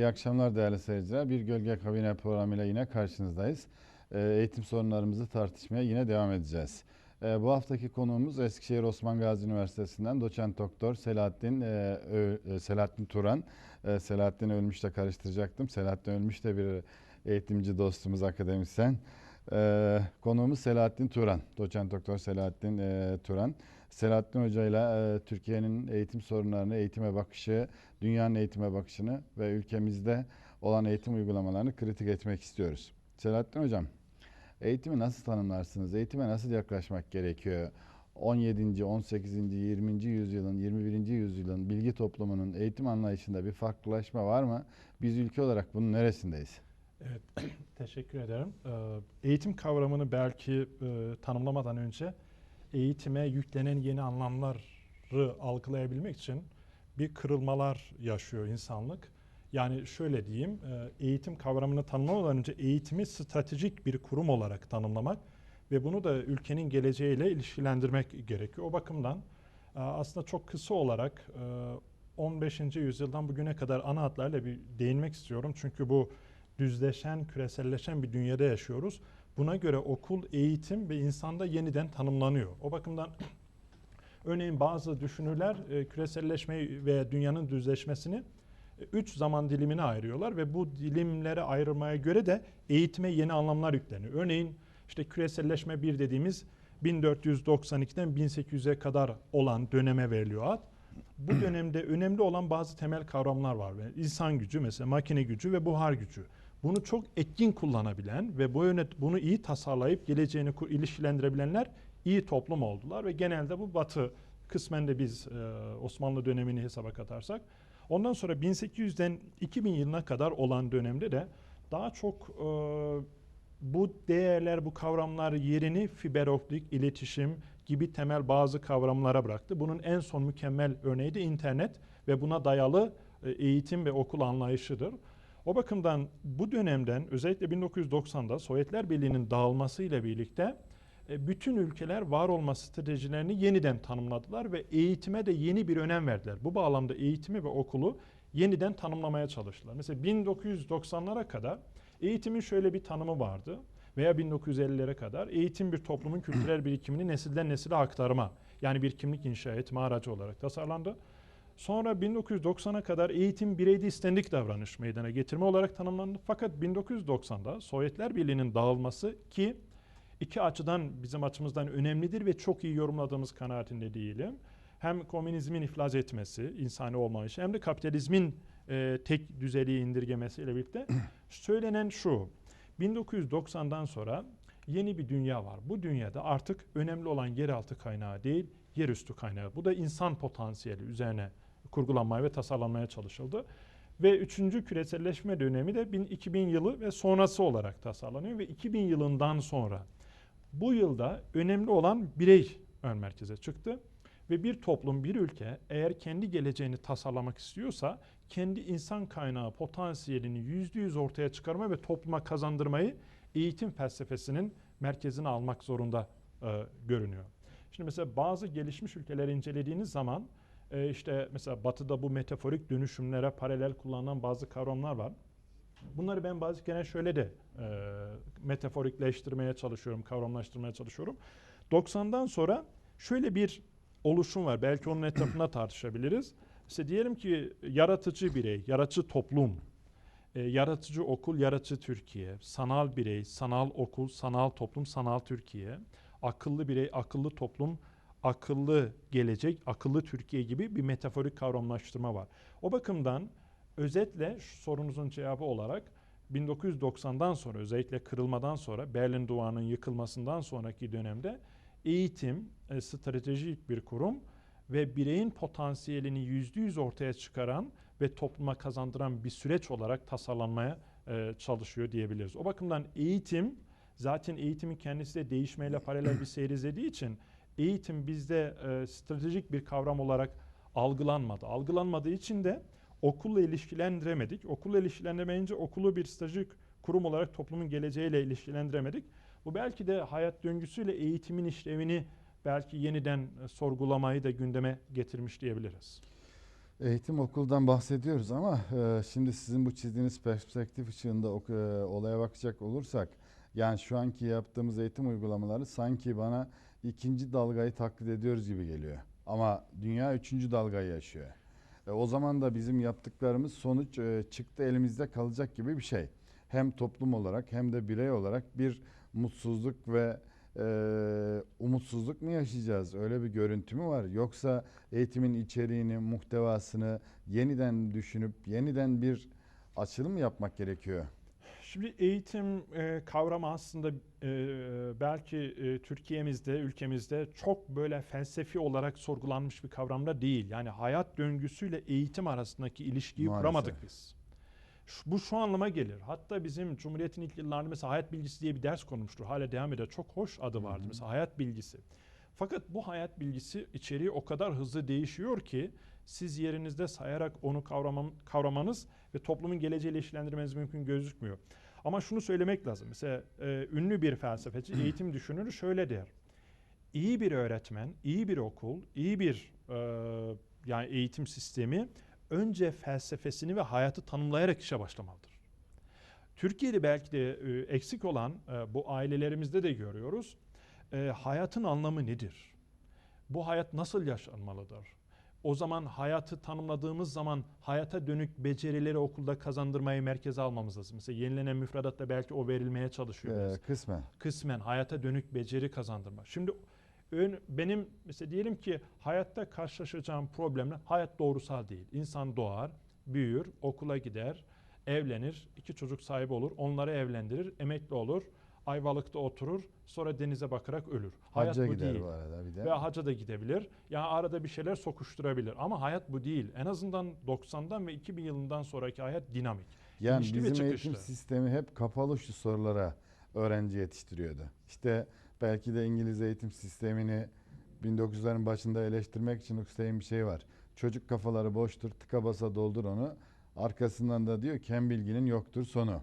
İyi akşamlar değerli seyirciler. Bir Gölge Kabine programıyla yine karşınızdayız. Ee, Eğitim sorunlarımızı tartışmaya yine devam edeceğiz. Ee, Bu haftaki konuğumuz Eskişehir Osman Gazi Üniversitesi'nden doçent doktor Selahattin e, e, Selahattin Turan. E, Selahattin Ölmüş de karıştıracaktım. Selahattin Ölmüş de bir eğitimci dostumuz, akademisyen. Ee, Konuğumuz Selahattin Turan. Doçent doktor Selahattin e, Turan. Selahattin Hoca ile Türkiye'nin eğitim sorunlarını, eğitime bakışı, dünyanın eğitime bakışını ve ülkemizde olan eğitim uygulamalarını kritik etmek istiyoruz. Selahattin Hocam, eğitimi nasıl tanımlarsınız? Eğitime nasıl yaklaşmak gerekiyor? 17. 18. 20. yüzyılın, 21. yüzyılın bilgi toplumunun eğitim anlayışında bir farklılaşma var mı? Biz ülke olarak bunun neresindeyiz? Evet, teşekkür ederim. Ee, Eğitim kavramını belki e, tanımlamadan önce eğitime yüklenen yeni anlamları algılayabilmek için bir kırılmalar yaşıyor insanlık. Yani şöyle diyeyim, e, eğitim kavramını tanımlamadan önce eğitimi stratejik bir kurum olarak tanımlamak ve bunu da ülkenin geleceğiyle ilişkilendirmek gerekiyor. O bakımdan e, aslında çok kısa olarak e, 15. yüzyıldan bugüne kadar ana hatlarla bir değinmek istiyorum. Çünkü bu düzleşen, küreselleşen bir dünyada yaşıyoruz. Buna göre okul, eğitim ve insanda yeniden tanımlanıyor. O bakımdan örneğin bazı düşünürler e, küreselleşmeyi ve dünyanın düzleşmesini e, üç zaman dilimine ayırıyorlar ve bu dilimlere ayırmaya göre de eğitime yeni anlamlar yükleniyor. Örneğin işte küreselleşme bir dediğimiz 1492'den 1800'e kadar olan döneme veriliyor ad. Bu dönemde önemli olan bazı temel kavramlar var. Yani İnsan gücü mesela makine gücü ve buhar gücü. Bunu çok etkin kullanabilen ve bu yönet bunu iyi tasarlayıp geleceğini ilişkilendirebilenler iyi toplum oldular ve genelde bu batı kısmen de biz e, Osmanlı dönemini hesaba katarsak ondan sonra 1800'den 2000 yılına kadar olan dönemde de daha çok e, bu değerler, bu kavramlar yerini fiber optik, iletişim gibi temel bazı kavramlara bıraktı. Bunun en son mükemmel örneği de internet ve buna dayalı e, eğitim ve okul anlayışıdır. O bakımdan bu dönemden özellikle 1990'da Sovyetler Birliği'nin dağılmasıyla birlikte e, bütün ülkeler var olma stratejilerini yeniden tanımladılar ve eğitime de yeni bir önem verdiler. Bu bağlamda eğitimi ve okulu yeniden tanımlamaya çalıştılar. Mesela 1990'lara kadar eğitimin şöyle bir tanımı vardı veya 1950'lere kadar eğitim bir toplumun kültürel birikimini nesilden nesile aktarma yani bir kimlik inşa etme aracı olarak tasarlandı. Sonra 1990'a kadar eğitim bireyde istendik davranış meydana getirme olarak tanımlandı. Fakat 1990'da Sovyetler Birliği'nin dağılması ki iki açıdan bizim açımızdan önemlidir ve çok iyi yorumladığımız kanaatinde değilim. Hem komünizmin iflas etmesi, insani olmayışı hem de kapitalizmin e, tek düzeliği indirgemesiyle birlikte söylenen şu. 1990'dan sonra yeni bir dünya var. Bu dünyada artık önemli olan yeraltı kaynağı değil, yerüstü kaynağı. Bu da insan potansiyeli üzerine kurgulanmaya ve tasarlanmaya çalışıldı. Ve üçüncü küreselleşme dönemi de 2000 yılı ve sonrası olarak tasarlanıyor ve 2000 yılından sonra bu yılda önemli olan birey ön merkeze çıktı. Ve bir toplum, bir ülke eğer kendi geleceğini tasarlamak istiyorsa kendi insan kaynağı potansiyelini yüzde yüz ortaya çıkarma ve topluma kazandırmayı eğitim felsefesinin merkezine almak zorunda e, görünüyor. Şimdi mesela bazı gelişmiş ülkeleri incelediğiniz zaman e, işte mesela batıda bu metaforik dönüşümlere paralel kullanılan bazı kavramlar var. Bunları ben bazı kere şöyle de e, metaforikleştirmeye çalışıyorum, kavramlaştırmaya çalışıyorum. 90'dan sonra şöyle bir oluşum var. Belki onun etrafında tartışabiliriz. İşte diyelim ki yaratıcı birey, yaratıcı toplum, e, yaratıcı okul, yaratıcı Türkiye, sanal birey, sanal okul, sanal toplum, sanal Türkiye, akıllı birey, akıllı toplum, akıllı gelecek, akıllı Türkiye gibi bir metaforik kavramlaştırma var. O bakımdan özetle sorunuzun cevabı olarak 1990'dan sonra özellikle kırılmadan sonra Berlin Duvarı'nın yıkılmasından sonraki dönemde eğitim e, stratejik bir kurum ve bireyin potansiyelini yüzde yüz ortaya çıkaran ve topluma kazandıran bir süreç olarak tasarlanmaya e, çalışıyor diyebiliriz. O bakımdan eğitim zaten eğitimin kendisi de değişmeyle paralel bir seyir izlediği için eğitim bizde e, stratejik bir kavram olarak algılanmadı. Algılanmadığı için de okulla ilişkilendiremedik. Okulla ilişkilendiremeyince okulu bir stratejik kurum olarak toplumun geleceğiyle ilişkilendiremedik. Bu belki de hayat döngüsüyle eğitimin işlevini belki yeniden e, sorgulamayı da gündeme getirmiş diyebiliriz. Eğitim okuldan bahsediyoruz ama e, şimdi sizin bu çizdiğiniz perspektif ışığında ok- e, olaya bakacak olursak yani şu anki yaptığımız eğitim uygulamaları sanki bana ikinci dalgayı taklit ediyoruz gibi geliyor. Ama dünya üçüncü dalgayı yaşıyor. E, o zaman da bizim yaptıklarımız sonuç e, çıktı elimizde kalacak gibi bir şey. Hem toplum olarak hem de birey olarak bir mutsuzluk ve e, umutsuzluk mu yaşayacağız? Öyle bir görüntü mü var? Yoksa eğitimin içeriğini, muhtevasını yeniden düşünüp yeniden bir açılım yapmak gerekiyor. Şimdi eğitim e, kavramı aslında e, belki e, Türkiye'mizde, ülkemizde çok böyle felsefi olarak sorgulanmış bir kavramda değil. Yani hayat döngüsüyle eğitim arasındaki ilişkiyi Maalesef. kuramadık biz. Şu- bu şu anlama gelir. Hatta bizim Cumhuriyet'in ilk yıllarında mesela hayat bilgisi diye bir ders konmuştur. Hala devam eder. Çok hoş adı vardı. Hı hı. Mesela hayat bilgisi. Fakat bu hayat bilgisi içeriği o kadar hızlı değişiyor ki siz yerinizde sayarak onu kavramam, kavramanız ve toplumun geleceğiyle ilişkilendirmeniz mümkün gözükmüyor. Ama şunu söylemek lazım. Mesela e, ünlü bir felsefeci, eğitim düşünürü şöyle der. İyi bir öğretmen, iyi bir okul, iyi bir e, yani eğitim sistemi önce felsefesini ve hayatı tanımlayarak işe başlamalıdır. Türkiye'de belki de e, eksik olan e, bu ailelerimizde de görüyoruz. E, hayatın anlamı nedir? Bu hayat nasıl yaşanmalıdır? O zaman hayatı tanımladığımız zaman hayata dönük becerileri okulda kazandırmayı merkeze almamız lazım. Mesela yenilenen müfredatta belki o verilmeye çalışıyor. biraz E, kısmen. kısmen hayata dönük beceri kazandırma. Şimdi ön, benim mesela diyelim ki hayatta karşılaşacağım problemler hayat doğrusal değil. İnsan doğar, büyür, okula gider, evlenir, iki çocuk sahibi olur, onları evlendirir, emekli olur, Ayvalık'ta oturur, sonra denize bakarak ölür. hayat Hacca bu gider değil. bu arada bir de. Ve hacca da gidebilir. Yani arada bir şeyler sokuşturabilir. Ama hayat bu değil. En azından 90'dan ve 2000 yılından sonraki hayat dinamik. Yani İnişli bizim eğitim sistemi hep kapalı şu sorulara öğrenci yetiştiriyordu. İşte belki de İngiliz eğitim sistemini 1900'lerin başında eleştirmek için Huxley'in bir şey var. Çocuk kafaları boştur, tıka basa doldur onu. Arkasından da diyor ki hem bilginin yoktur sonu.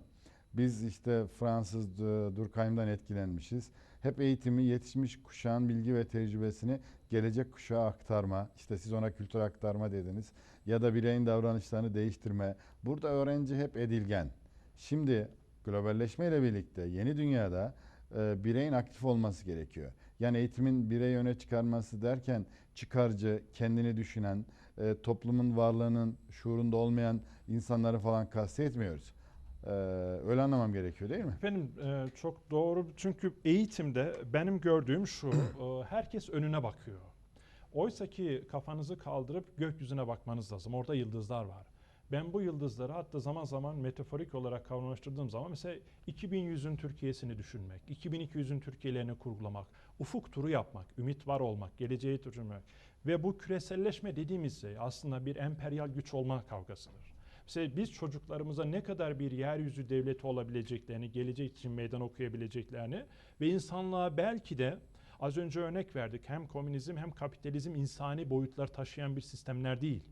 Biz işte Fransız e, Durkheim'dan etkilenmişiz. Hep eğitimi yetişmiş kuşağın bilgi ve tecrübesini gelecek kuşağa aktarma. İşte siz ona kültür aktarma dediniz. Ya da bireyin davranışlarını değiştirme. Burada öğrenci hep edilgen. Şimdi globalleşmeyle birlikte yeni dünyada e, bireyin aktif olması gerekiyor. Yani eğitimin bireyi öne çıkarması derken çıkarcı, kendini düşünen, e, toplumun varlığının şuurunda olmayan insanları falan kastetmiyoruz. E, öyle anlamam gerekiyor değil mi? Efendim e, çok doğru çünkü eğitimde benim gördüğüm şu e, herkes önüne bakıyor. Oysa ki kafanızı kaldırıp gökyüzüne bakmanız lazım. Orada yıldızlar var. Ben bu yıldızları hatta zaman zaman metaforik olarak kavramlaştırdığım zaman mesela 2100'ün Türkiye'sini düşünmek, 2200'ün Türkiye'lerini kurgulamak, ufuk turu yapmak, ümit var olmak, geleceği düşünmek ve bu küreselleşme dediğimiz şey aslında bir emperyal güç olma kavgasıdır. Mesela biz çocuklarımıza ne kadar bir yeryüzü devleti olabileceklerini, gelecek için meydan okuyabileceklerini ve insanlığa belki de az önce örnek verdik hem komünizm hem kapitalizm insani boyutlar taşıyan bir sistemler değil.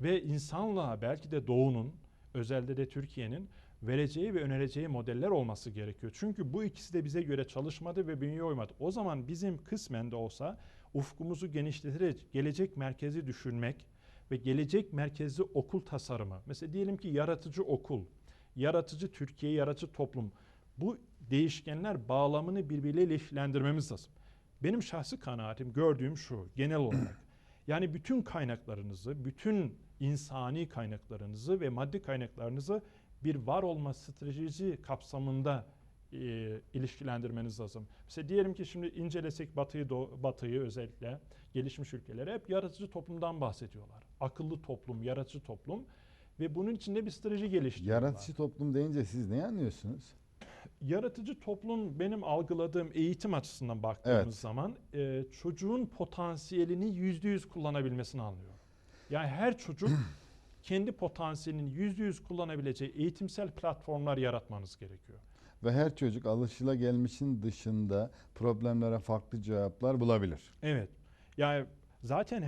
Ve insanlığa belki de doğunun, özelde de Türkiye'nin vereceği ve önereceği modeller olması gerekiyor. Çünkü bu ikisi de bize göre çalışmadı ve bünyeye uymadı. O zaman bizim kısmen de olsa ufkumuzu genişleterek gelecek merkezi düşünmek ve gelecek merkezli okul tasarımı. Mesela diyelim ki yaratıcı okul, yaratıcı Türkiye, yaratıcı toplum. Bu değişkenler bağlamını birbiriyle ilişkilendirmemiz lazım. Benim şahsi kanaatim, gördüğüm şu genel olarak. Yani bütün kaynaklarınızı, bütün insani kaynaklarınızı ve maddi kaynaklarınızı bir var olma stratejisi kapsamında e, ilişkilendirmeniz lazım. Mesela diyelim ki şimdi incelesek Batı'yı, Batı'yı özellikle gelişmiş ülkeleri hep yaratıcı toplumdan bahsediyorlar. Akıllı toplum, yaratıcı toplum ve bunun içinde bir strateji geliştiriyorlar. Yaratıcı toplum deyince siz ne anlıyorsunuz? Yaratıcı toplum benim algıladığım eğitim açısından baktığımız Evet. zaman e, çocuğun potansiyelini yüzde yüz kullanabilmesini anlıyor. Yani her çocuk kendi potansiyelini yüzde yüz kullanabileceği eğitimsel platformlar yaratmanız gerekiyor. Ve her çocuk alışılagelmişin dışında problemlere farklı cevaplar bulabilir. Evet. Yani zaten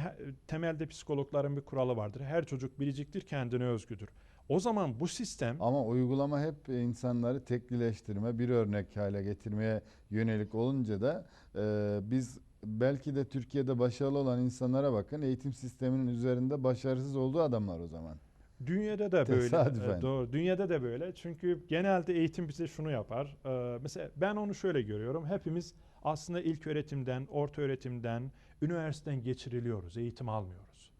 temelde psikologların bir kuralı vardır. Her çocuk biriciktir, kendine özgüdür. O zaman bu sistem Ama uygulama hep insanları teklileştirme, bir örnek hale getirmeye yönelik olunca da e, biz belki de Türkiye'de başarılı olan insanlara bakın. Eğitim sisteminin üzerinde başarısız olduğu adamlar o zaman. Dünyada da böyle. Tesadüfen. E, Doğru. Dünyada da böyle. Çünkü genelde eğitim bize şunu yapar. Ee, mesela ben onu şöyle görüyorum. Hepimiz aslında ilk öğretimden, orta öğretimden, üniversiteden geçiriliyoruz. Eğitim almıyoruz.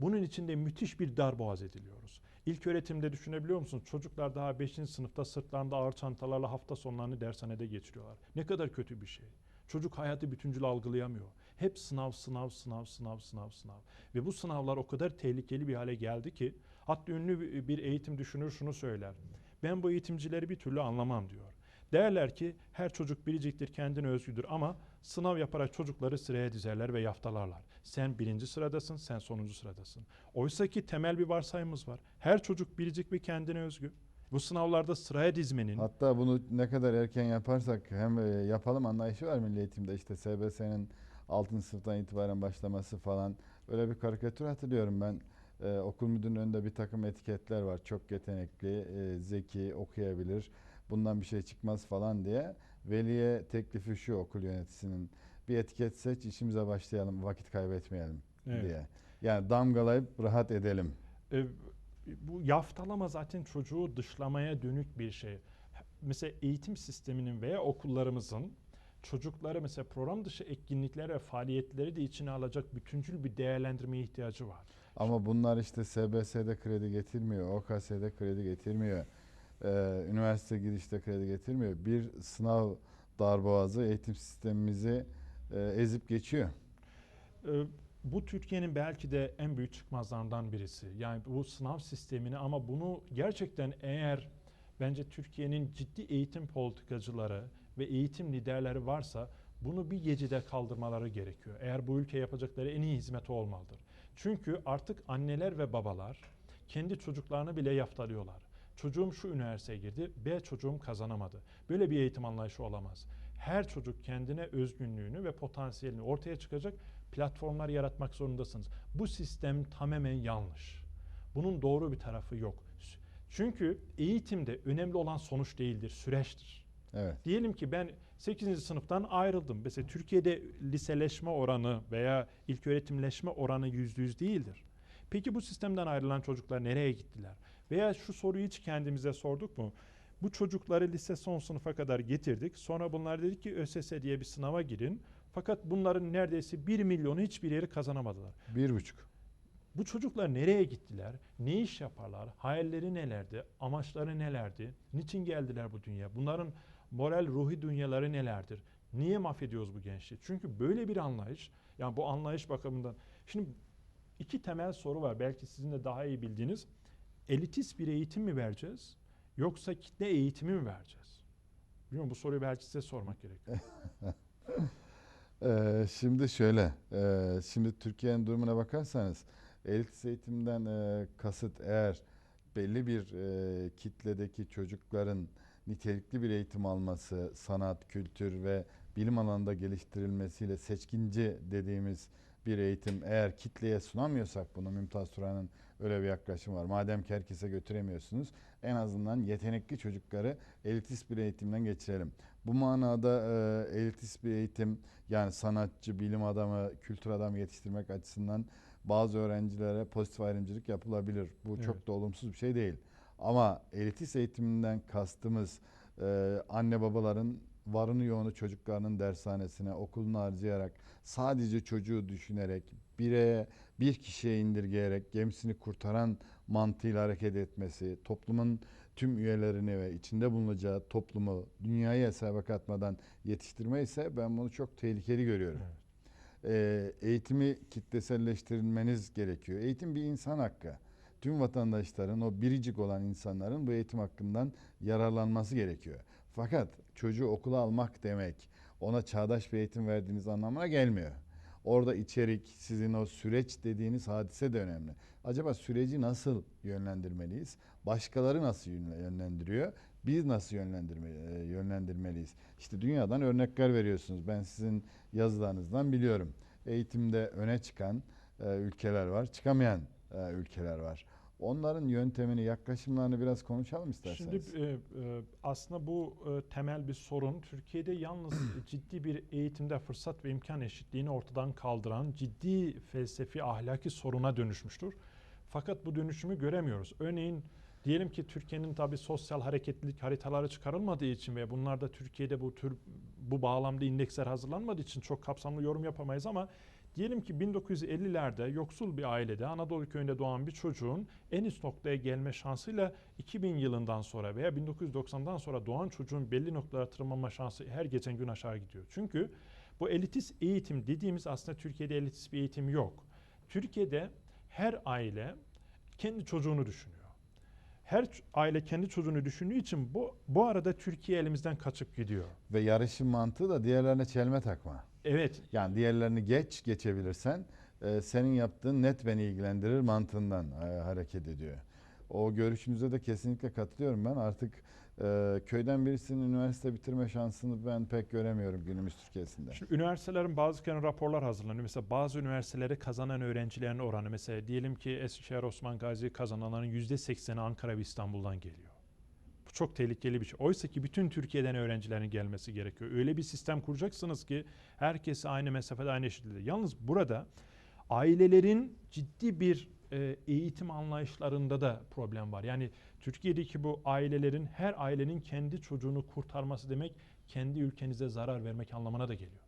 Bunun için de müthiş bir darboğaz ediliyoruz. İlk öğretimde düşünebiliyor musunuz? Çocuklar daha 5. sınıfta sırtlarında ağır çantalarla hafta sonlarını dershanede geçiriyorlar. Ne kadar kötü bir şey. Çocuk hayatı bütüncül algılayamıyor. Hep sınav, sınav, sınav, sınav, sınav, sınav. Ve bu sınavlar o kadar tehlikeli bir hale geldi ki hatta ünlü bir eğitim düşünür şunu söyler. Ben bu eğitimcileri bir türlü anlamam diyor. Derler ki her çocuk biriciktir, kendine özgüdür ama sınav yaparak çocukları sıraya dizerler ve yaftalarlar. Sen birinci sıradasın, sen sonuncu sıradasın. Oysa ki temel bir varsayımız var. Her çocuk biricik ve kendine özgü. Bu sınavlarda sıraya dizmenin, Hatta bunu ne kadar erken yaparsak hem e, yapalım anlayışı var milli eğitimde işte SBS'nin 6. sınıftan itibaren başlaması falan öyle bir karikatür hatırlıyorum ben. E, okul müdürünün önünde bir takım etiketler var. Çok yetenekli, e, zeki, okuyabilir. Bundan bir şey çıkmaz falan diye. Veliye teklifi şu okul yöneticisinin. Bir etiket seç, işimize başlayalım, vakit kaybetmeyelim Evet. diye. Yani damgalayıp rahat edelim. E, bu yaftalama zaten çocuğu dışlamaya dönük bir şey. Mesela eğitim sisteminin veya okullarımızın çocukları mesela program dışı etkinlikler ve faaliyetleri de içine alacak bütüncül bir değerlendirmeye ihtiyacı var. Ama bunlar işte SBS'de kredi getirmiyor, OKS'de kredi getirmiyor, ee, üniversite girişte kredi getirmiyor. Bir sınav darboğazı eğitim sistemimizi e, ezip geçiyor. E, bu Türkiye'nin belki de en büyük çıkmazlarından birisi. Yani bu sınav sistemini ama bunu gerçekten eğer bence Türkiye'nin ciddi eğitim politikacıları ve eğitim liderleri varsa bunu bir gecede kaldırmaları gerekiyor. Eğer bu ülke yapacakları en iyi hizmet o olmalıdır. Çünkü artık anneler ve babalar kendi çocuklarını bile yaftalıyorlar. Çocuğum şu üniversiteye girdi, B çocuğum kazanamadı. Böyle bir eğitim anlayışı olamaz. Her çocuk kendine özgünlüğünü ve potansiyelini ortaya çıkacak platformlar yaratmak zorundasınız. Bu sistem tamamen yanlış. Bunun doğru bir tarafı yok. Çünkü eğitimde önemli olan sonuç değildir, süreçtir. Evet. Diyelim ki ben 8. sınıftan ayrıldım. Mesela Türkiye'de liseleşme oranı veya ilköğretimleşme oranı %100 değildir. Peki bu sistemden ayrılan çocuklar nereye gittiler? Veya şu soruyu hiç kendimize sorduk mu? Bu çocukları lise son sınıfa kadar getirdik. Sonra bunlar dedik ki ÖSS diye bir sınava girin. Fakat bunların neredeyse 1 milyonu hiçbir yeri kazanamadılar. Bir buçuk. Bu çocuklar nereye gittiler? Ne iş yaparlar? Hayalleri nelerdi? Amaçları nelerdi? Niçin geldiler bu dünya? Bunların moral, ruhi dünyaları nelerdir? Niye mahvediyoruz bu gençliği? Çünkü böyle bir anlayış, yani bu anlayış bakımından. Şimdi iki temel soru var. Belki sizin de daha iyi bildiğiniz. Elitist bir eğitim mi vereceğiz? Yoksa kitle eğitimi mi vereceğiz? Bilmiyorum bu soruyu belki size sormak gerekiyor. Ee, şimdi şöyle, e, şimdi Türkiye'nin durumuna bakarsanız elit eğitimden e, kasıt eğer belli bir e, kitledeki çocukların nitelikli bir eğitim alması, sanat, kültür ve bilim alanında geliştirilmesiyle seçkinci dediğimiz bir eğitim eğer kitleye sunamıyorsak bunu Mümtaz Turan'ın öyle bir yaklaşım var. Madem ki herkese götüremiyorsunuz en azından yetenekli çocukları elitist bir eğitimden geçirelim. Bu manada e, elitist bir eğitim yani sanatçı, bilim adamı, kültür adamı yetiştirmek açısından bazı öğrencilere pozitif ayrımcılık yapılabilir. Bu Evet. çok da olumsuz bir şey değil. Ama elitist eğitiminden kastımız e, anne babaların varını yoğunu çocuklarının dershanesine, okulunu harcayarak sadece çocuğu düşünerek bireye, bir kişiye indirgeyerek gemisini kurtaran mantığıyla hareket etmesi, toplumun tüm üyelerini ve içinde bulunacağı toplumu dünyayı hesaba katmadan yetiştirme ise ben bunu çok tehlikeli görüyorum. Evet. Ee, eğitimi kitleselleştirilmeniz gerekiyor. Eğitim bir insan hakkı. Tüm vatandaşların o biricik olan insanların bu eğitim hakkından yararlanması gerekiyor. Fakat çocuğu okula almak demek ona çağdaş bir eğitim verdiğiniz anlamına gelmiyor. Orada içerik, sizin o süreç dediğiniz hadise de önemli. Acaba süreci nasıl yönlendirmeliyiz? Başkaları nasıl yönle- yönlendiriyor? Biz nasıl yönlendirme, e, yönlendirmeliyiz? İşte dünyadan örnekler veriyorsunuz. Ben sizin yazılarınızdan biliyorum. Eğitimde öne çıkan e, ülkeler var, çıkamayan e, ülkeler var. Onların yöntemini, yaklaşımlarını biraz konuşalım isterseniz. Şimdi e, e, aslında bu e, temel bir sorun. Türkiye'de yalnız ciddi bir eğitimde fırsat ve imkan eşitliğini ortadan kaldıran ciddi felsefi ahlaki soruna dönüşmüştür. Fakat bu dönüşümü göremiyoruz. Örneğin diyelim ki Türkiye'nin tabi sosyal hareketlilik haritaları çıkarılmadığı için ve bunlarda Türkiye'de bu tür bu bağlamda indeksler hazırlanmadığı için çok kapsamlı yorum yapamayız ama Diyelim ki 1950'lerde yoksul bir ailede Anadolu köyünde doğan bir çocuğun en üst noktaya gelme şansıyla 2000 yılından sonra veya 1990'dan sonra doğan çocuğun belli noktalara tırmanma şansı her geçen gün aşağı gidiyor. Çünkü bu elitist eğitim dediğimiz aslında Türkiye'de elitist bir eğitim yok. Türkiye'de her aile kendi çocuğunu düşünüyor. Her aile kendi çocuğunu düşündüğü için bu bu arada Türkiye elimizden kaçıp gidiyor. Ve yarışın mantığı da diğerlerine çelme takma. Evet, Yani diğerlerini geç geçebilirsen e, senin yaptığın net beni ilgilendirir mantığından e, hareket ediyor. O görüşünüze de kesinlikle katılıyorum ben. Artık e, köyden birisinin üniversite bitirme şansını ben pek göremiyorum günümüz Türkiye'sinde. Şimdi üniversitelerin bazı kere raporlar hazırlanıyor. Mesela bazı üniversiteleri kazanan öğrencilerin oranı mesela diyelim ki Eskişehir Osman Gazi kazananların %80'i Ankara ve İstanbul'dan geliyor. Bu çok tehlikeli bir şey. Oysa ki bütün Türkiye'den öğrencilerin gelmesi gerekiyor. Öyle bir sistem kuracaksınız ki herkesi aynı mesafede aynı eşitlikte. Yalnız burada ailelerin ciddi bir e, eğitim anlayışlarında da problem var. Yani Türkiye'deki bu ailelerin her ailenin kendi çocuğunu kurtarması demek kendi ülkenize zarar vermek anlamına da geliyor.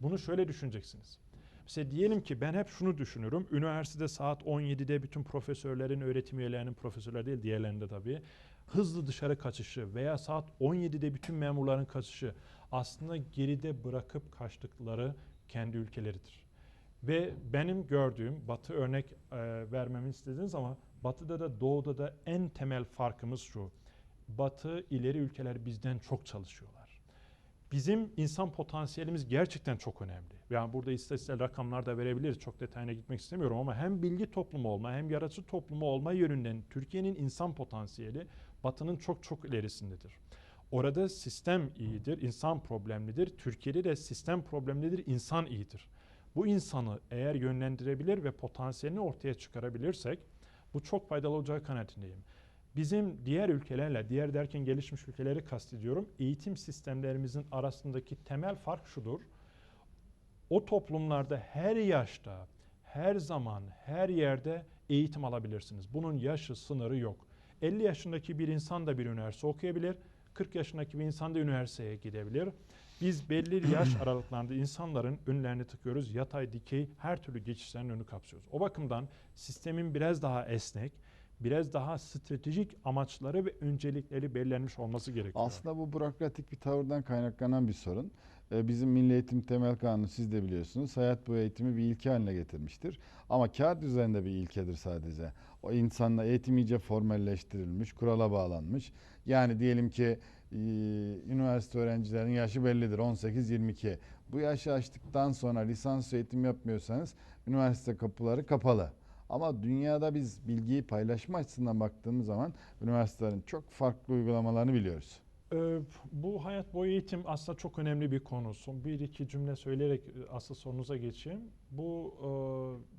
Bunu şöyle düşüneceksiniz. Mesela diyelim ki ben hep şunu düşünürüm. Üniversitede saat 17'de bütün profesörlerin, öğretim üyelerinin, profesörler değil diğerlerinde tabii hızlı dışarı kaçışı veya saat 17'de bütün memurların kaçışı aslında geride bırakıp kaçtıkları kendi ülkeleridir. Ve benim gördüğüm, Batı örnek e, vermemi istediniz ama Batı'da da Doğu'da da en temel farkımız şu. Batı ileri ülkeler bizden çok çalışıyorlar. Bizim insan potansiyelimiz gerçekten çok önemli. Yani burada istatistiksel rakamlar da verebiliriz. Çok detayına gitmek istemiyorum ama hem bilgi toplumu olma hem yaratıcı toplumu olma yönünden Türkiye'nin insan potansiyeli Batı'nın çok çok ilerisindedir. Orada sistem iyidir, insan problemlidir. Türkiye'de de sistem problemlidir, insan iyidir. Bu insanı eğer yönlendirebilir ve potansiyelini ortaya çıkarabilirsek bu çok faydalı olacağı kanaatindeyim. Bizim diğer ülkelerle, diğer derken gelişmiş ülkeleri kastediyorum. Eğitim sistemlerimizin arasındaki temel fark şudur. O toplumlarda her yaşta, her zaman, her yerde eğitim alabilirsiniz. Bunun yaşı, sınırı yok. 50 yaşındaki bir insan da bir üniversite okuyabilir. 40 yaşındaki bir insan da üniversiteye gidebilir. Biz belli yaş aralıklarında insanların önlerini tıkıyoruz. Yatay, dikey her türlü geçişlerin önünü kapsıyoruz. O bakımdan sistemin biraz daha esnek, biraz daha stratejik amaçları ve öncelikleri belirlenmiş olması gerekiyor. Aslında bu bürokratik bir tavırdan kaynaklanan bir sorun. Ee, Bizim Milli Eğitim Temel Kanunu siz de biliyorsunuz. Hayat bu eğitimi bir ilke haline getirmiştir. Ama kağıt üzerinde bir ilkedir sadece. O insanla eğitim iyice formalleştirilmiş, kurala bağlanmış. Yani diyelim ki üniversite öğrencilerinin yaşı bellidir 18-22. Bu yaşı aştıktan sonra lisans eğitim yapmıyorsanız üniversite kapıları kapalı. Ama dünyada biz bilgiyi paylaşma açısından baktığımız zaman üniversitelerin çok farklı uygulamalarını biliyoruz. Ee, bu hayat boyu eğitim aslında çok önemli bir konu. Bir iki cümle söyleyerek e, asıl sorunuza geçeyim. Bu e,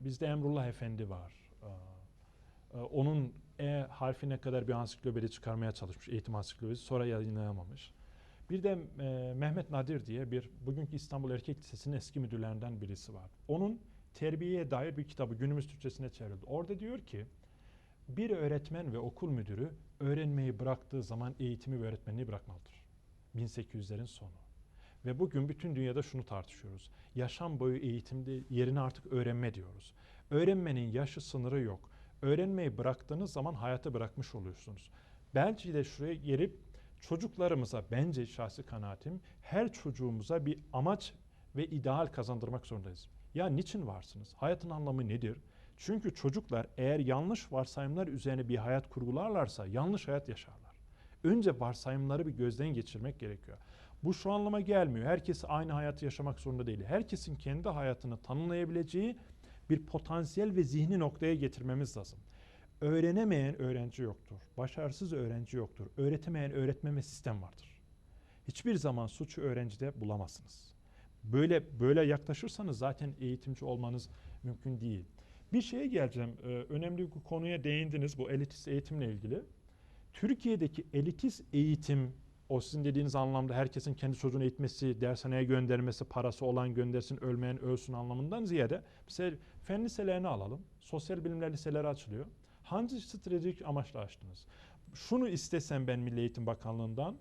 bizde Emrullah Efendi var. E, onun E harfine kadar bir ansiklopedi çıkarmaya çalışmış, eğitim ansiklopedisi. Sonra yayınlayamamış. Bir de e, Mehmet Nadir diye bir bugünkü İstanbul Erkek Lisesi'nin eski müdürlerinden birisi var. Onun terbiyeye dair bir kitabı günümüz Türkçesine çevrildi. Orada diyor ki bir öğretmen ve okul müdürü öğrenmeyi bıraktığı zaman eğitimi ve öğretmenliği bırakmalıdır. 1800'lerin sonu. Ve bugün bütün dünyada şunu tartışıyoruz. Yaşam boyu eğitimde yerine artık öğrenme diyoruz. Öğrenmenin yaşı sınırı yok. Öğrenmeyi bıraktığınız zaman hayatı bırakmış oluyorsunuz. Belki de şuraya gelip çocuklarımıza bence şahsi kanaatim her çocuğumuza bir amaç ve ideal kazandırmak zorundayız. Ya niçin varsınız? Hayatın anlamı nedir? Çünkü çocuklar eğer yanlış varsayımlar üzerine bir hayat kurgularlarsa yanlış hayat yaşarlar. Önce varsayımları bir gözden geçirmek gerekiyor. Bu şu anlama gelmiyor. Herkes aynı hayatı yaşamak zorunda değil. Herkesin kendi hayatını tanımlayabileceği bir potansiyel ve zihni noktaya getirmemiz lazım. Öğrenemeyen öğrenci yoktur. Başarısız öğrenci yoktur. Öğretemeyen öğretmen ve sistem vardır. Hiçbir zaman suçu öğrencide bulamazsınız. Böyle böyle yaklaşırsanız zaten eğitimci olmanız mümkün değil. Bir şeye geleceğim. Ee, önemli bir konuya değindiniz bu elitist eğitimle ilgili. Türkiye'deki elitist eğitim o sizin dediğiniz anlamda herkesin kendi çocuğunu eğitmesi, dershaneye göndermesi, parası olan göndersin, ölmeyen ölsün anlamından ziyade mesela fen liselerini alalım. Sosyal bilimler liseleri açılıyor. Hangi stratejik amaçla açtınız? Şunu istesem ben Milli Eğitim Bakanlığı'ndan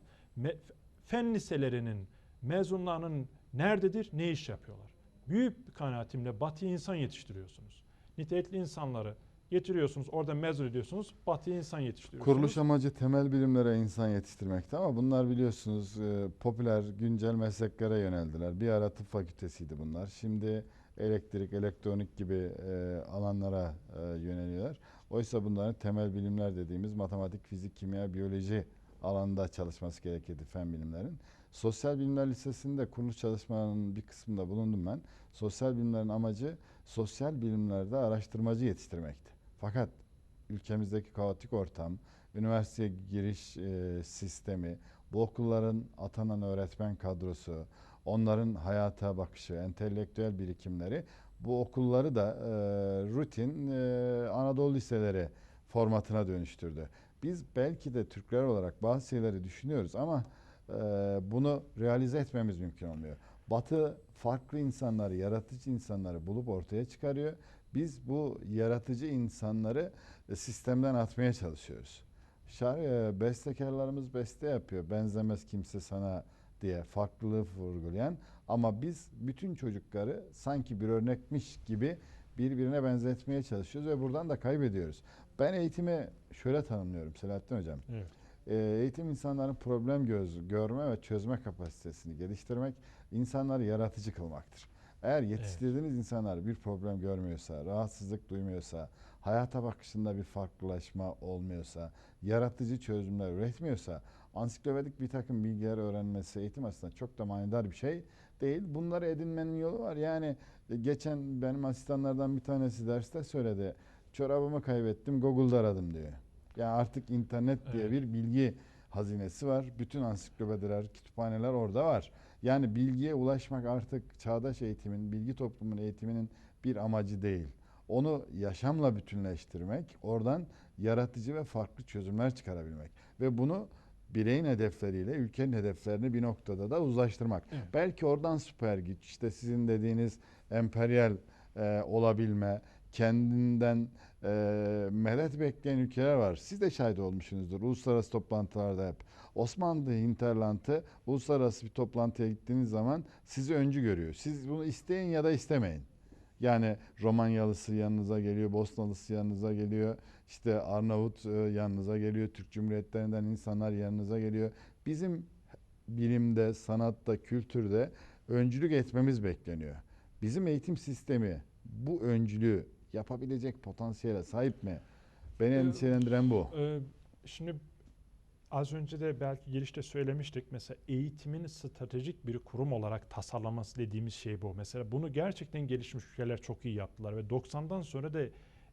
fen liselerinin mezunlarının nerededir, ne iş yapıyorlar? Büyük kanaatimle batı insan yetiştiriyorsunuz. Nitelikli insanları getiriyorsunuz, orada mezun ediyorsunuz, batı insan yetiştiriyorsunuz. Kuruluş amacı temel bilimlere insan yetiştirmekti ama bunlar biliyorsunuz e, popüler güncel mesleklere yöneldiler. Bir ara tıp fakültesiydi bunlar. Şimdi elektrik, elektronik gibi e, alanlara e, yöneliyorlar. Oysa bunların temel bilimler dediğimiz matematik, fizik, kimya, biyoloji alanında çalışması gerekirdi fen bilimlerin. Sosyal Bilimler Lisesi'nde kuruluş çalışmalarının bir kısmında bulundum ben. Sosyal bilimlerin amacı sosyal bilimlerde araştırmacı yetiştirmekti. Fakat ülkemizdeki kaotik ortam, üniversiteye giriş e, sistemi, bu okulların atanan öğretmen kadrosu, onların hayata bakışı, entelektüel birikimleri bu okulları da e, rutin e, Anadolu liseleri formatına dönüştürdü. Biz belki de Türkler olarak bazı şeyleri düşünüyoruz ama e, bunu realize etmemiz mümkün olmuyor. Batı farklı insanları, yaratıcı insanları bulup ortaya çıkarıyor. Biz bu yaratıcı insanları e, sistemden atmaya çalışıyoruz. Şarkı e, bestekarlarımız beste yapıyor. Benzemez kimse sana diye farklılığı vurgulayan ama biz bütün çocukları sanki bir örnekmiş gibi birbirine benzetmeye çalışıyoruz ve buradan da kaybediyoruz. Ben eğitimi şöyle tanımlıyorum Selahattin Hocam. Evet. E, Eğitim insanların problem göz, görme ve çözme kapasitesini geliştirmek, insanları yaratıcı kılmaktır. Eğer yetiştirdiğiniz insanlar bir problem görmüyorsa, rahatsızlık duymuyorsa, hayata bakışında bir farklılaşma olmuyorsa, yaratıcı çözümler üretmiyorsa, ansiklopedik bir takım bilgiler öğrenmesi eğitim aslında çok da manidar bir şey değil. Bunları edinmenin yolu var. Yani e, geçen benim asistanlardan bir tanesi derste söyledi. Çorabımı kaybettim, Google'da aradım diyor. Yani artık internet diye Evet. bir bilgi hazinesi var. Bütün ansiklopediler, kütüphaneler orada var. Yani bilgiye ulaşmak artık çağdaş eğitimin, bilgi toplumunun eğitiminin bir amacı değil. Onu yaşamla bütünleştirmek, oradan yaratıcı ve farklı çözümler çıkarabilmek ve bunu bireyin hedefleriyle ülkenin hedeflerini bir noktada da uzlaştırmak. Evet. Belki oradan süper güç, işte sizin dediğiniz emperyal e, olabilme, kendinden e, medet bekleyen ülkeler var. Siz de şahit olmuşsunuzdur uluslararası toplantılarda hep. Osmanlı Hinterland'ı uluslararası bir toplantıya gittiğiniz zaman sizi öncü görüyor. Siz bunu isteyin ya da istemeyin. Yani Romanyalısı yanınıza geliyor, Bosnalısı yanınıza geliyor, işte Arnavut yanınıza geliyor, Türk Cumhuriyetlerinden insanlar yanınıza geliyor. Bizim bilimde, sanatta, kültürde öncülük etmemiz bekleniyor. Bizim eğitim sistemi bu öncülüğü yapabilecek potansiyele sahip mi? Beni Ee, endişelendiren bu. Ee, şimdi az önce de belki girişte söylemiştik. Mesela eğitimin stratejik bir kurum olarak tasarlaması dediğimiz şey bu. Mesela bunu gerçekten gelişmiş ülkeler çok iyi yaptılar ve 90'dan sonra da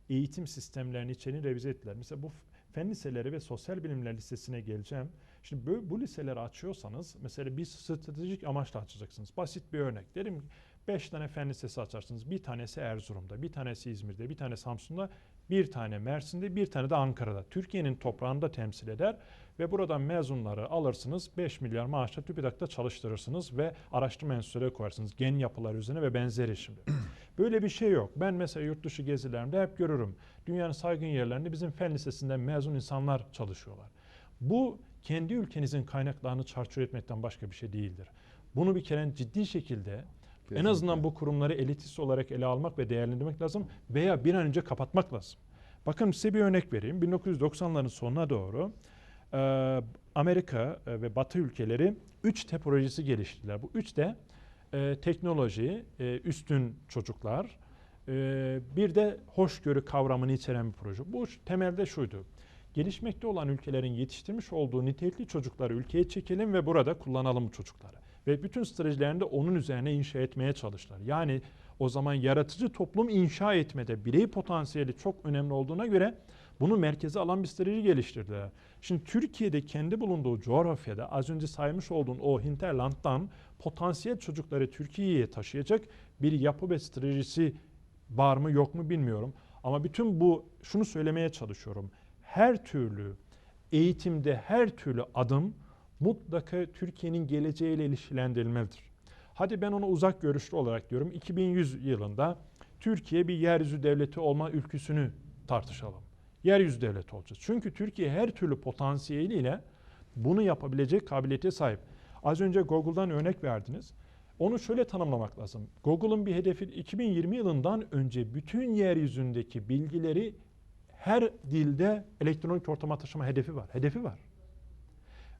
eğitim sistemlerini içeriğini revize ettiler. Mesela bu fen liseleri ve sosyal bilimler lisesine geleceğim. Şimdi bu, bu liseleri açıyorsanız mesela bir stratejik amaçla açacaksınız. Basit bir örnek. Derim ki 5 tane fen lisesi açarsınız. Bir tanesi Erzurum'da, bir tanesi İzmir'de, bir tane Samsun'da, bir tane Mersin'de, bir tane de Ankara'da. Türkiye'nin toprağında temsil eder ve buradan mezunları alırsınız. 5 milyar maaşla TÜBİTAK'ta çalıştırırsınız ve araştırma enstitüleri koyarsınız. Gen yapılar üzerine ve benzeri şimdi. Böyle bir şey yok. Ben mesela yurt dışı gezilerimde hep görürüm. Dünyanın saygın yerlerinde bizim fen lisesinden mezun insanlar çalışıyorlar. Bu kendi ülkenizin kaynaklarını çarçur etmekten başka bir şey değildir. Bunu bir kere ciddi şekilde en azından bu kurumları elitist olarak ele almak ve değerlendirmek lazım veya bir an önce kapatmak lazım. Bakın size bir örnek vereyim. 1990'ların sonuna doğru Amerika ve Batı ülkeleri 3T projesi geliştirdiler. Bu 3D e, teknoloji, üstün çocuklar, bir de hoşgörü kavramını içeren bir proje. Bu temelde şuydu. Gelişmekte olan ülkelerin yetiştirmiş olduğu nitelikli çocukları ülkeye çekelim ve burada kullanalım bu çocukları. Ve bütün stratejilerini de onun üzerine inşa etmeye çalıştılar. Yani o zaman yaratıcı toplum inşa etmede birey potansiyeli çok önemli olduğuna göre bunu merkeze alan bir strateji geliştirdiler. Şimdi Türkiye'de kendi bulunduğu coğrafyada az önce saymış olduğun o hinterland'dan potansiyel çocukları Türkiye'ye taşıyacak bir yapı ve stratejisi var mı yok mu bilmiyorum. Ama bütün bu şunu söylemeye çalışıyorum. Her türlü eğitimde her türlü adım mutlaka Türkiye'nin geleceğiyle ilişkilendirilmelidir. Hadi ben onu uzak görüşlü olarak diyorum. 2100 yılında Türkiye bir yeryüzü devleti olma ülküsünü tartışalım. Yeryüzü devleti olacağız. Çünkü Türkiye her türlü potansiyeliyle bunu yapabilecek kabiliyete sahip. Az önce Google'dan örnek verdiniz. Onu şöyle tanımlamak lazım. Google'ın bir hedefi 2020 yılından önce bütün yeryüzündeki bilgileri her dilde elektronik ortama taşıma hedefi var. Hedefi var.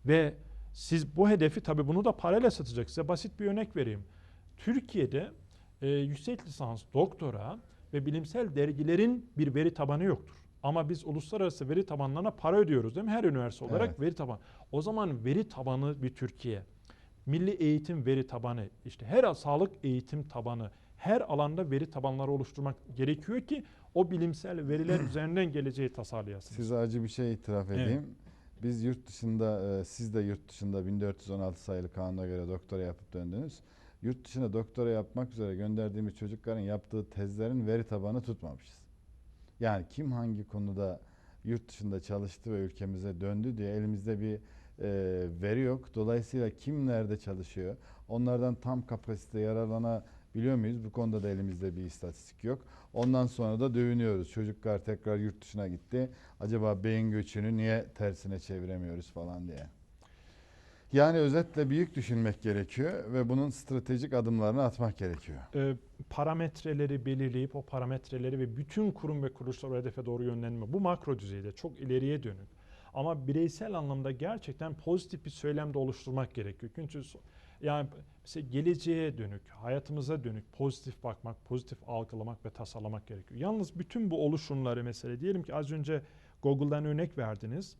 Ve siz bu hedefi tabii bunu da parayla satacak. Size basit bir örnek vereyim. Türkiye'de e, yüksek lisans, doktora ve bilimsel dergilerin bir veri tabanı yoktur. Ama biz uluslararası veri tabanlarına para ödüyoruz değil mi? Her üniversite olarak Evet. veri tabanı. O zaman veri tabanı bir Türkiye. Milli eğitim veri tabanı, işte her sağlık eğitim tabanı, her alanda veri tabanları oluşturmak gerekiyor ki o bilimsel veriler üzerinden geleceği tasarlayasınız. Size acı bir şey itiraf Evet. Biz yurt dışında, e, siz de yurt dışında 1416 sayılı kanuna göre doktora yapıp döndünüz. Yurt dışına doktora yapmak üzere gönderdiğimiz çocukların yaptığı tezlerin veri tabanı tutmamışız. Yani kim hangi konuda yurt dışında çalıştı ve ülkemize döndü diye elimizde bir e, veri yok. Dolayısıyla kim nerede çalışıyor? Onlardan tam kapasite yararlanabiliyor muyuz? Bu konuda da elimizde bir istatistik yok. Ondan sonra da dövünüyoruz. Çocuklar tekrar yurt dışına gitti. Acaba beyin göçünü niye tersine çeviremiyoruz falan diye. Yani özetle büyük düşünmek gerekiyor ve bunun stratejik adımlarını atmak gerekiyor. e, parametreleri belirleyip o parametreleri ve bütün kurum ve kuruluşlar o hedefe doğru yönlenme. Bu makro düzeyde çok ileriye dönük. Ama bireysel anlamda gerçekten pozitif bir söylem de oluşturmak gerekiyor. Çünkü yani mesela geleceğe dönük, hayatımıza dönük pozitif bakmak, pozitif algılamak ve tasarlamak gerekiyor. Yalnız bütün bu oluşumları mesela diyelim ki az önce Google'dan örnek verdiniz.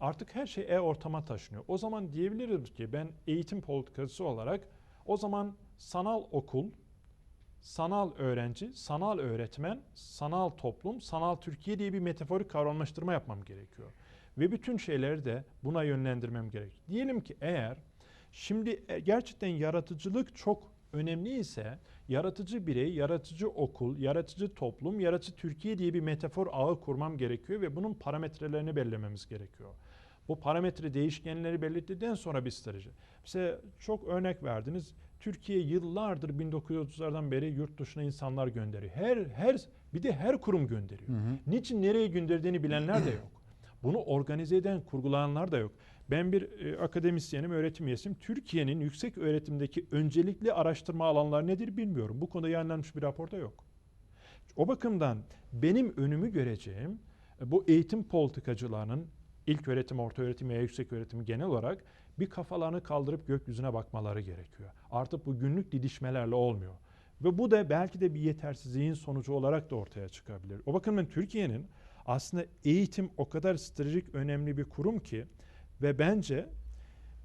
Artık her şey e-ortama taşınıyor. O zaman diyebiliriz ki ben eğitim politikası olarak o zaman sanal okul, sanal öğrenci, sanal öğretmen, sanal toplum, sanal Türkiye diye bir metaforik kavramlaştırma yapmam gerekiyor. Ve bütün şeyleri de buna yönlendirmem gerekiyor. Diyelim ki eğer şimdi e, gerçekten yaratıcılık çok önemli ise yaratıcı birey, yaratıcı okul, yaratıcı toplum, yaratıcı Türkiye diye bir metafor ağı kurmam gerekiyor ve bunun parametrelerini belirlememiz gerekiyor. Bu parametre değişkenleri belirttikten sonra bir strateji. Mesela çok örnek verdiniz. Türkiye yıllardır 1930'lardan beri yurt dışına insanlar gönderiyor. Her her bir de her kurum gönderiyor. Niçin nereye gönderdiğini bilenler de yok. Bunu organize eden, kurgulayanlar da yok. Ben bir e, akademisyenim, öğretim üyesiyim. Türkiye'nin yüksek öğretimdeki öncelikli araştırma alanları nedir bilmiyorum. Bu konuda yayınlanmış bir raporda yok. O bakımdan benim önümü göreceğim e, bu eğitim politikacılarının ilk öğretim, orta öğretim veya yüksek öğretim genel olarak bir kafalarını kaldırıp gökyüzüne bakmaları gerekiyor. Artık bu günlük didişmelerle olmuyor. Ve bu da belki de bir yetersizliğin sonucu olarak da ortaya çıkabilir. O bakımdan Türkiye'nin aslında eğitim o kadar stratejik önemli bir kurum ki ve bence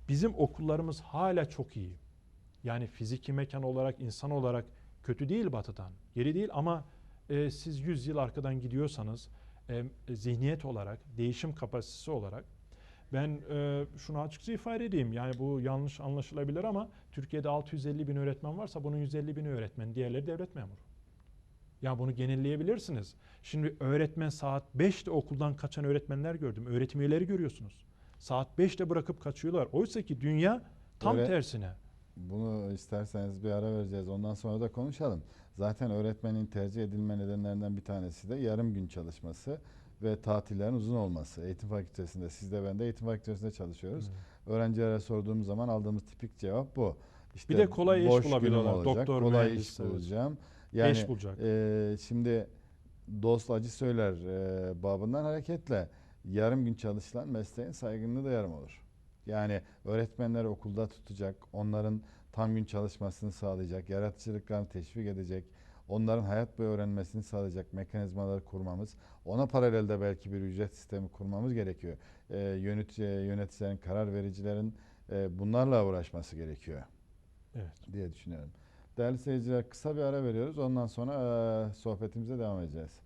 bizim okullarımız hala çok iyi. Yani fiziki mekan olarak, insan olarak kötü değil batıdan, geri değil ama e, siz 100 yıl arkadan gidiyorsanız e, zihniyet olarak, değişim kapasitesi olarak ben e, şunu açıkça ifade edeyim. Yani bu yanlış anlaşılabilir ama Türkiye'de 650 bin öğretmen varsa bunun 150 bini öğretmen, diğerleri devlet memuru. Ya bunu genelleyebilirsiniz. Şimdi öğretmen saat 5'te okuldan kaçan öğretmenler gördüm. Öğretim üyeleri görüyorsunuz. Saat 5'te bırakıp kaçıyorlar. Oysa ki dünya tam Öyle- tersine. Bunu isterseniz bir ara vereceğiz. Ondan sonra da konuşalım. Zaten öğretmenin tercih edilme nedenlerinden bir tanesi de yarım gün çalışması ve tatillerin uzun olması. Eğitim fakültesinde, siz de ben de eğitim fakültesinde çalışıyoruz. Öğrencilere sorduğumuz zaman aldığımız tipik cevap bu. İşte Bir de kolay iş bulabiliyorlar. olacak, Doktor, kolay mühendis, iş bulacağım. Yani Eş bulacak. e, şimdi dost acı söyler e, babından hareketle yarım gün çalışılan mesleğin saygınlığı da yarım olur. Yani öğretmenleri okulda tutacak, onların tam gün çalışmasını sağlayacak, yaratıcılıklarını teşvik edecek, onların hayat boyu öğrenmesini sağlayacak mekanizmaları kurmamız, ona paralelde belki bir ücret sistemi kurmamız gerekiyor. E, yönetici, yöneticilerin, karar vericilerin e, bunlarla uğraşması gerekiyor Evet. diye düşünüyorum. Değerli seyirciler kısa bir ara veriyoruz. Ondan sonra e, sohbetimize devam edeceğiz.